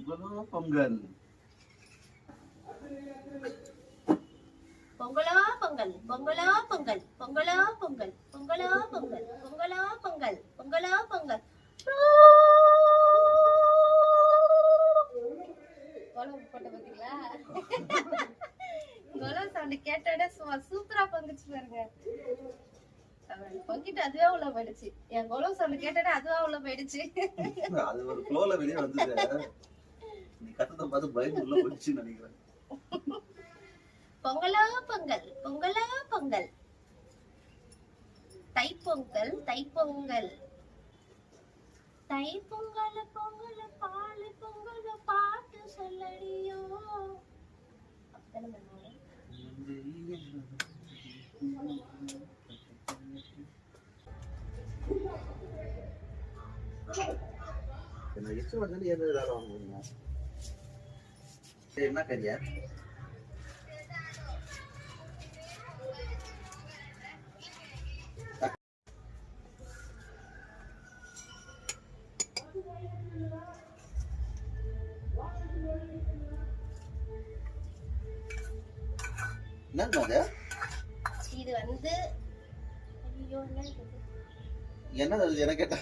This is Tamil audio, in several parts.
பொங்கலோ பொங்கல். பொங்கலோ பொங்கல். பொங்கலோ பொங்கல். பொங்கலோ பொங்கல். பொங்கலோ பொங்கல். பொங்கலோ பொங்கல். பொங்கலோ பொங்கல் கேட்டோட சும்மா சூப்பரா பொங்குச்சு பாருங்க. பொங்கிட்டு அதுவே உள்ள போயிடுச்சு. என் கொலம் சவுண்ட் கேட்டோட அதுவா உள்ள போயிடுச்சு. அது ஒரு ஃப்ளோல வெளியே வந்தது. நீ கத்தத்தை பார்த்து பயந்து உள்ள போயிடுச்சுன்னு நினைக்கிறேன். பொங்கலோ பொங்கல் பொங்கலோ பொங்கல் தைப்பொங்கல் தைப்பொங்கல். தைப்பொங்கல் பொங்கல் பால் பொங்கல் பாட்டு சொல்லடியோ. என்ன இஷ்டம் வந்து எது ஏதாவது வாங்குவீங்க? என்ன கரியா என்னங்க அது இது வந்து என்ன எனக்கு கேட்டா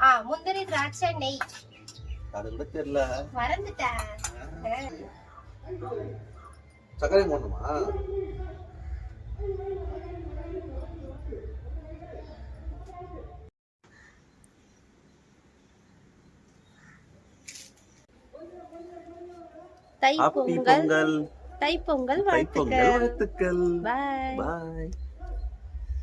ஆ முந்திரி திராட்சை நெய். அது கூட தெரியல. மறந்துட்டேன். சர்க்கரை போடணுமா? தைப்பொங்கல் பொங்கல். தைப்பொங்கல் தைப்பொங்கல் வாழ்த்துக்கள். வாழ்த்துக்கள். பாய் பாய்